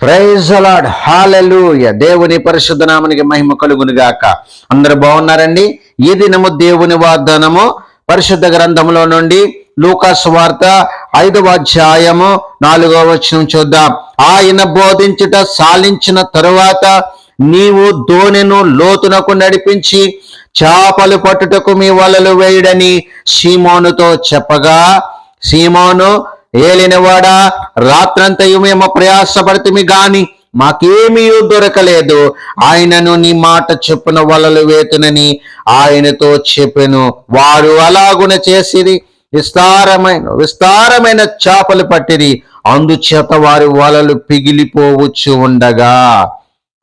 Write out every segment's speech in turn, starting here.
Praise అలాడ్ hallelujah దేవుని పరిశుద్ధ నామనికి మహిమ కలుగును గాక అందరు బాగున్నారండి? ఈ దినము దేవుని వాగ్దానము. పరిశుద్ధ గ్రంథంలో నుండి లూకాస్ వార్త ఐదవ అధ్యాయము నాలుగవ వచనం చూద్దాం. ఆయన బోధించుట సాలించిన తరువాత నీవు దోణెను లోతునకు నడిపించి చేపలు పట్టుటకు మీ వలలు వేయడని సీమోనుతో చెప్పగా సీమోను ఏలినవాడా? రాత్రంతయు మేము ప్రయాసపడితే గాని మాకేమీ దొరకలేదు. ఆయనను నీ మాట చెప్పున వలలు వేతునని ఆయనతో చెప్పెను. వారు అలాగున చేసిరి విస్తారమైన విస్తారమైన చేపలు పట్టిరి. అందుచేత వారి వలలు పిగిలిపోవచ్చు ఉండగా.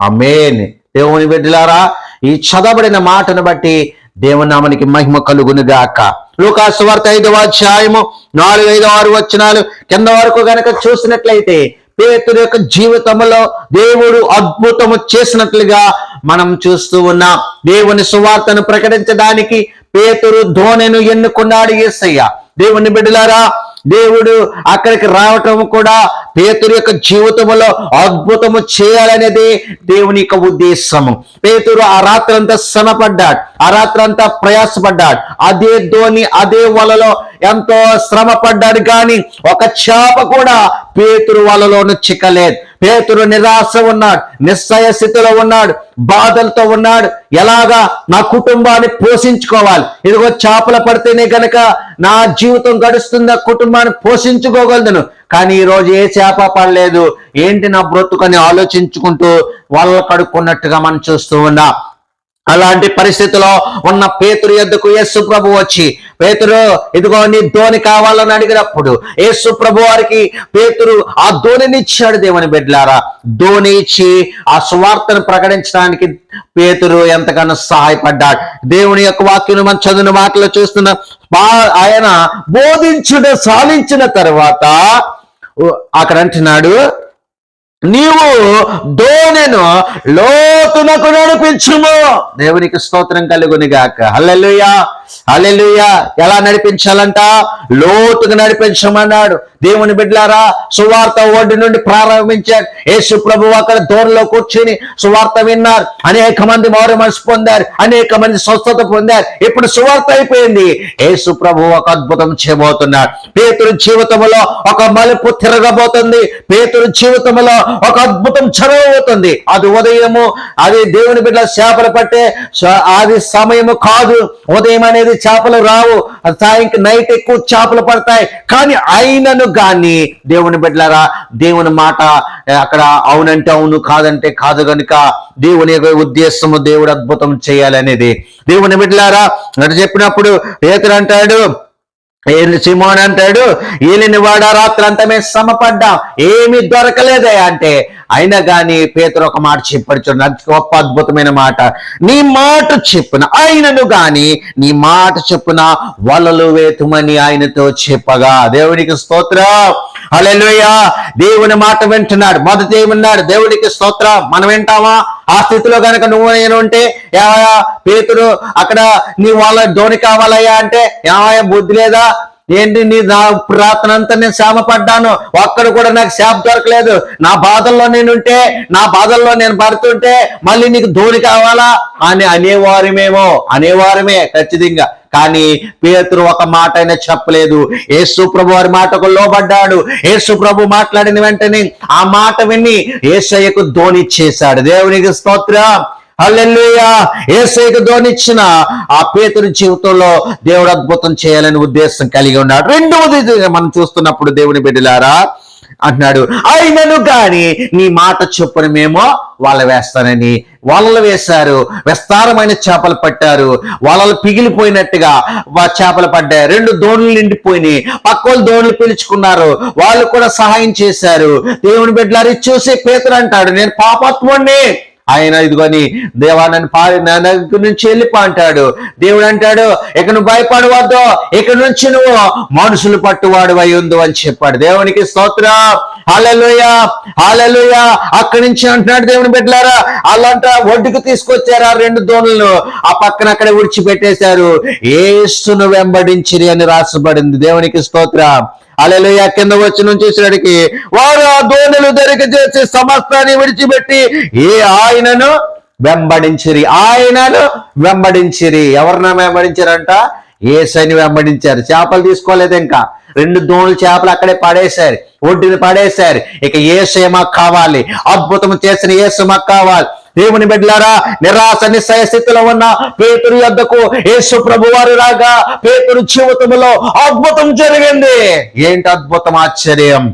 అమేన్ దేవుని బిడ్డలారా ఈ చదవబడిన మాటను బట్టి దేవునామనికి మహిమ కలుగునుగాక. లూకాసు వార్త ఐదవ అధ్యాయము నాలుగు ఐదు ఆరు వచనాలు కింద వరకు గనక చూసినట్లయితే పేతురు యొక్క జీవితంలో దేవుడు అద్భుతము చేసినట్లుగా మనం చూస్తూ ఉన్నాం. దేవుని సువార్తను ప్రకటించడానికి పేతురు ధోనెను ఎన్నుకున్నాడు ఏసయ్య. దేవుని బిడ్డలారా దేవుడు అక్కడికి రావటం కూడా పేతురు యొక్క జీవితంలో అద్భుతము చేయాలనేది దేవుని యొక్క ఉద్దేశము. పేతురు ఆ రాత్రంతా శ్రమపడ్డాడు ఆ రాత్రంతా ప్రయాసపడ్డాడు. అదే ధోని అదే వలలో ఎంతో శ్రమ పడ్డాడు కానీ ఒక చేప కూడా పేతురు వలలోను చిక్కలేదు. పేతురు నిరాశ ఉన్నాడు నిస్సయ స్థితిలో ఉన్నాడు బాధలతో ఉన్నాడు. ఎలాగా నా కుటుంబాన్ని పోషించుకోవాలి? ఇదిగో చేపలు పడితేనే గనక నా జీవితం గడుస్తుందా కుటుంబాన్ని పోషించుకోగలను. కానీ ఈ రోజు ఏ చేప పడలేదు. ఏంటి నా బ్రతుకని ఆలోచించుకుంటూ వాళ్ళ కడుక్కున్నట్టుగా మనం చూస్తూ ఉన్నాం. అలాంటి పరిస్థితిలో ఉన్న పేతురు ఎద్దుకు యేసు ప్రభు వచ్చి పేతురు ఇదిగో నీ ధోని కావాలని అడిగినప్పుడు యేసు ప్రభు వారికి పేతురు ఆ ధోనిని ఇచ్చాడు దేవుని బిడ్డలారా. ధోని ఇచ్చి ఆ సువార్తను ప్రకటించడానికి పేతురు ఎంతగానో సహాయపడ్డాడు. దేవుని యొక్క వాక్యం మనం చదివిన మాటలు చూస్తున్న ఆయన బోధించుట సాధించిన తర్వాత అక్కడ అంటున్నాడు నీవు దోనెను లోతునకు నడిపించుము. దేవునికి స్తోత్రం కలుగునిగాక. హల్లెలుయా. హల్లెలూయా. ఎలా నడిపించాలంట? లోతుగా నడిపించమన్నాడు. దేవుని బిడ్డలారా సువార్త ఒడ్డు నుండి ప్రారంభించాడు యేసు ప్రభు అక్కడ దూరంలో కూర్చుని సువార్త విన్నారు. అనేక మంది మౌరి మనసు పొందారు. అనేక మంది స్వస్థత పొందారు. ఇప్పుడు సువార్త అయిపోయింది. యేసు ప్రభు ఒక అద్భుతం చేయబోతున్నాడు. పేతురు జీవితంలో ఒక మలుపు తిరగబోతుంది. పేతురు జీవితంలో ఒక అద్భుతం జరగబోతుంది అది ఉదయము అది దేవుని బిడ్డ చేపలు పట్టే అది సమయము కాదు. ఉదయం అనేది చేపలు రావు. సాయంకి నైట్ ఎక్కువ చేపలు పడతాయి. కానీ అయినను గాని దేవుని బిడ్డలారా దేవుని మాట అక్కడ అవునంటే అవును కాదంటే కాదు గనుక దేవుని యొక్క ఉద్దేశము దేవుడు అద్భుతం చేయాలనేది. దేవుని బిడ్డలారా అంటే చెప్పినప్పుడు పేతురు అంటాడు సిమోన్ అంటాడు? ఏలిని వాడ రాత్రంతా మేము శ్రమపడ్డాం ఏమీ దొరకలేదే అంటే అయినా కానీ పేతురు ఒక మాట చెప్పాడు అది గొప్ప అద్భుతమైన మాట. నీ మాట చెప్పున ఆయనను గాని నీ మాట చెప్పున వలలు వేతుమని ఆయనతో చెప్పగా. దేవునికి స్తోత్రం. హల్లెలూయా. దేవుని మాట వింటున్నాడు. మొదట ఏమన్నాడు? దేవునికి స్తోత్రం. మనం వింటామా? ఆ స్థితిలో కనుక నువ్వు నేను ఉంటే ఏమయ్యా పేతురు అక్కడ నీ వాళ్ళ ధోని కావాలయ్యా అంటే ఏమయ్యా బుద్ధి లేదా? ఏంటి నీ నా రాత్రంతా నేను శ్రమ పడ్డాను ఒక్కడు కూడా నాకు శాప దొరకలేదు. నా బాధల్లో నేనుంటే నా బాధల్లో నేను పడుతుంటే మళ్ళీ నీకు ధోని కావాలా? అని అనేవారమేమో అనేవారమే ఖచ్చితంగా. కానీ పేతురు ఒక మాట అయినా చెప్పలేదు. యేసు ప్రభు వారి మాటకు లోబడ్డాడు. యేసు ప్రభు మాట్లాడిన వెంటనే ఆ మాట విని ఏసయ్యకు ధోనిచ్చేశాడు దేవునికి స్తోత్ర. అల్లెల్లుయా ఏసైకి ధోనిచ్చిన ఆ పేతుని జీవితంలో దేవుడు అద్భుతం చేయాలని ఉద్దేశం కలిగి ఉన్నాడు. రెండవది మనం చూస్తున్నప్పుడు దేవుని బిడ్డలారా అంటున్నాడు. అయినను గాని నీ మాట చొప్పున మేము వాళ్ళ వేస్తానని. వలలు వేశారు. విస్తారమైన చేపలు పట్టారు. వలలు పిగిలిపోయినట్టుగా చేపలు పడ్డాయి. రెండు దోణులు నిండిపోయినాయి. పక్కోళ్ళు దోణులు పిలుచుకున్నారు. వాళ్ళు కూడా సహాయం చేశారు. దేవుని బిడ్డలారి చూసి పేతురు అంటాడు. నేను పాపత్వాన్ని ఆయన ఇదిగోని దేవా నన్ను పారి నా నుంచి వెళ్ళిపో అంటాడు. దేవుడు అంటాడు ఇక నువ్వు భయపడవద్దు. ఇక నుంచి నువ్వు మనుషులు పట్టువాడు అయి ఉందో అని చెప్పాడు. దేవునికి స్తోత్ర. హాలెలుయ హాలెలుయ అక్కడి నుంచి అంటున్నాడు దేవుని బిడ్డలారా అలాంట ఒడ్డుకు తీసుకొచ్చారు ఆ రెండు దోణులను ఆ పక్కన అక్కడ విడిచిపెట్టేశారు. ఏసును వెంబడించిరి అని రాసబడింది. దేవునికి స్తోత్ర. అలెలుయ కింద వచ్చి నుంచి చూసినడికి వారు ఆ దోణులు దొరిక చేసి సమస్తాన్ని విడిచిపెట్టి ఏ ఆయనను వెంబడించిరి ఆయనను వెంబడించిరి. ఎవరిన వెంబడించారంట? ఏసైని వెంబడించారు. చేపలు తీసుకోలేదు ఇంకా. రెండు దోణులు చేపలు అక్కడే పడేశారు. ఒడ్డుని పడేశారు. ఇక ఏసే మాకు కావాలి. అద్భుతం చేసిన ఏసు మాకు కావాలి. దేవుని బిడ్డలారా నిరాశ నిశ్చయ స్థితిలో ఉన్న పేతురు యొద్దకు యేసు ప్రభు వారు రాగా పేతురు జీవితంలో అద్భుతం జరిగింది. ఏంటి అద్భుతం? ఆశ్చర్యం.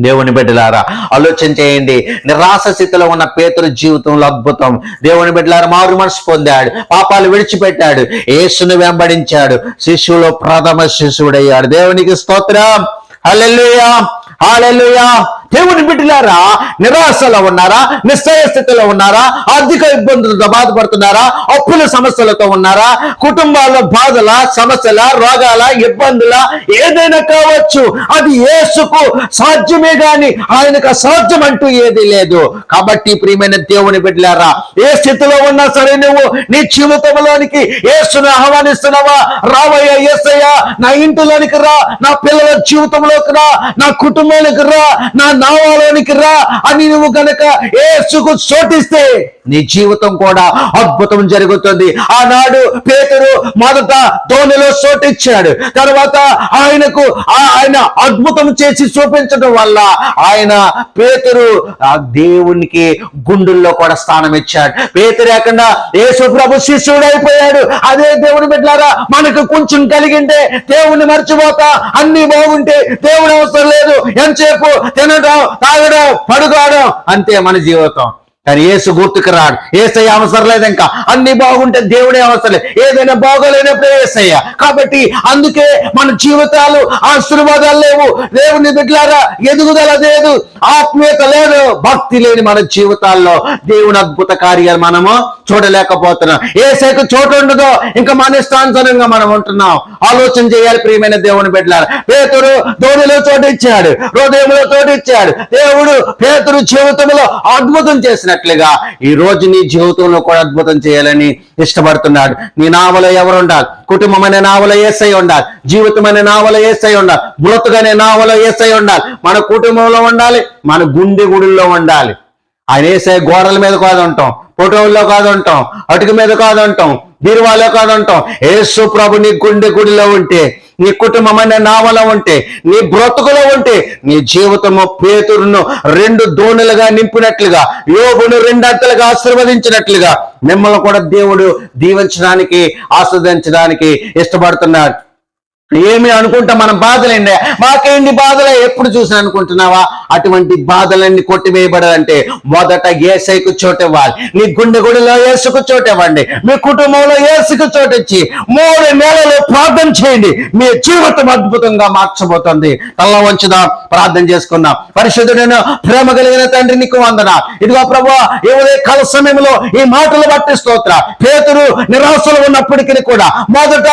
దేవుని బిడ్డలారా ఆలోచన చేయండి. నిరాశ స్థితిలో ఉన్న పేతురు జీవితంలో అద్భుతం. దేవుని బిడ్డలారా మారు మనసు పొందాడు పాపాలు విడిచిపెట్టాడు యేసును వెంబడించాడు శిశువులో ప్రథమ శిశువుడయ్యాడు. దేవునికి స్తోత్రం. Hallelujah hallelujah. దేవుని బిడ్డలారా నిరాశలో ఉన్నారా నిశ్చయ స్థితిలో ఉన్నారా ఆర్థిక ఇబ్బందులతో బాధపడుతున్నారా అప్పుల సమస్యలతో ఉన్నారా కుటుంబాల బాధల సమస్యల రోగాల ఇబ్బందుల ఏదైనా కావచ్చు అది ఏసుకు సాధ్యమే గాని ఆయనకు అసాధ్యం అంటూ ఏది లేదు. కాబట్టి ప్రియమైన దేవుని బిడ్డలారా ఏ స్థితిలో ఉన్నా సరే నువ్వు నీ జీవితంలోనికి ఏసును ఆహ్వానిస్తున్నావా? రావయ్యా ఏసయ్యా నా ఇంటిలోనికి రా నా పిల్లల జీవితంలోకి రా నా కుటుంబానికి రా నా నావాలోనికి రా అని నువ్వు కనుక ఏసుకు చోటిస్తే నీ జీవితం కూడా అద్భుతం జరుగుతుంది. ఆనాడు పేతురు మొదట ధోనిలో చోటిచ్చాడు. తర్వాత ఆయనకు ఆయన అద్భుతం చేసి చూపించడం వల్ల ఆయన పేతురు ఆ దేవునికి గుండుల్లో కూడా స్థానం ఇచ్చాడు పేతురు లేకుండా యేసు ప్రభు శిష్యుడు అయిపోయాడు అదే దేవుని బిడ్డారా మనకు కొంచెం కలిగింటే దేవుణ్ణి మర్చిపోతా. అన్ని బాగుంటే దేవుని అవసరం లేదు. ఎంతసేపు తినడం తాగడం పడుకోవడం అంతే మన జీవితం. కానీ ఏసు గుర్తుకు రాడు. ఏసయ్య అవసరం లేదు ఇంకా. అన్ని బాగుంటే దేవుడే అవసరం లేదు. ఏదైనా బాగోలేనప్పుడే ఏసయ్య. కాబట్టి అందుకే మన జీవితాలు ఆశీర్వాదాలు లేవు. దేవుని బిడ్డలారా ఎదుగుదల లేదు. ఆత్మీయత లేదు. భక్తి లేని మన జీవితాల్లో దేవుని అద్భుత కార్యాలు మనము చూడలేకపోతున్నాం. ఏసైకి చోటు ఉండదో. ఇంకా మన ఇష్టానుసారంగా మనం ఉంటున్నాం. ఆలోచన చేయాలి ప్రియమైన దేవుని బిడ్డలారా. పేతురు ధోనిలో చోటు ఇచ్చాడు హృదయంలో చోటు ఇచ్చాడు దేవుడు పేతురు జీవితంలో అద్భుతం చేసిన చేసినట్లుగా ఈ రోజు నీ జీవితంలో కూడా అద్భుతం చేయాలని ఇష్టపడుతున్నాడు. నీ నావలో ఎవరు ఉండాలి కుటుంబం అనే నావలో ఏసై ఉండాలి. జీవితం అనే నావలో ఏసై ఉండాలి. బ్రతుకనే నావలో ఏసై ఉండాలి. మన కుటుంబంలో ఉండాలి. మన గుండె గుడిలో ఉండాలి. ఆయన వేసే గోడల మీద కాదు ఉంటాం ఫోటోల్లో కాదు ఉంటాం అటుక మీద కాదు ఉంటాం బీరువాలో కాదు ఉంటాం ఏసు ప్రభు నీ గుండె గుడిలో ఉంటే నీ కుటుంబం అనే నావలో ఉంటే నీ బ్రతుకులో ఉంటే నీ జీవితము పేతురును రెండు దోణులుగా నింపినట్లుగా యోగును రెండంతలుగా ఆశీర్వదించినట్లుగా మిమ్మల్ని కూడా దేవుడు దీవించడానికి ఆస్వాదించడానికి ఇష్టపడుతున్నాడు. ఏమి అనుకుంటా మనం బాధలండి? మాకేంటి బాధలే? ఎప్పుడు చూసిన అనుకుంటున్నావా? అటువంటి బాధలన్నీ కొట్టివేయబడాలంటే మొదట ఏసైకు చోటివ్వాలి. నీ గుండె గుడిలో ఏసుకు చోటివ్వండి. మీ కుటుంబంలో ఏసుకు చోటిచ్చి మూడు నెలలు ప్రార్థన చేయండి. మీ జీవితం అద్భుతంగా మార్చబోతుంది. తల్ల వంచుదాం ప్రార్థన చేసుకుందాం. పరిశుద్ధుడైన ప్రేమ కలిగిన తండ్రి నీకు వందన. ఇదిగో ప్రభు ఏవదే కల సమయంలో ఈ మాటలు బట్టి స్తోత్ర. పేతురు నిరాశలు ఉన్నప్పటికీ కూడా మొదట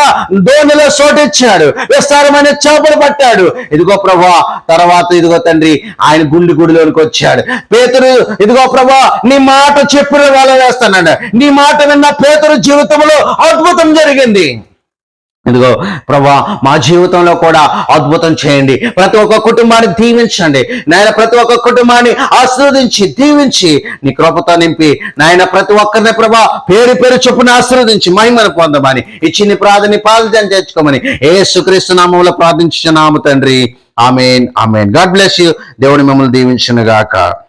దోణిలో చోటిచ్చాడు. విస్తారమైన చేపలు పట్టాడు. ఇదిగో ప్రభా తర్వాత ఇదిగో తండ్రి ఆయన గుండి గుడిలోనికి వచ్చాడు. పేతురు ఇదిగో ప్రభా నీ మాట చెప్పిన వాళ్ళ వేస్తానండి. నీ మాట విన్న పేతురు జీవితంలో అద్భుతం జరిగింది. ఇదిగో ప్రభా మా జీవితంలో కూడా అద్భుతం చేయండి. ప్రతి ఒక్క కుటుంబాన్ని దీవించండి. నాయన ప్రతి ఒక్క కుటుంబాన్ని ఆశీర్వదించి దీవించి నీ కృపతో నింపి నాయన ప్రతి ఒక్కరిని ప్రభా పేరు పేరు చొప్పున ఆశీర్వదించి మహిమను పొందమని ఇచ్చి నీ ప్రార్థన పాలన తెచ్చుకోమని ఏ సుక్రీస్తు నామంలో ప్రార్థించిన నామ తండ్రి. Amen amen. God bless you. దేవుని మిమ్మల్ని దీవించిన గాక.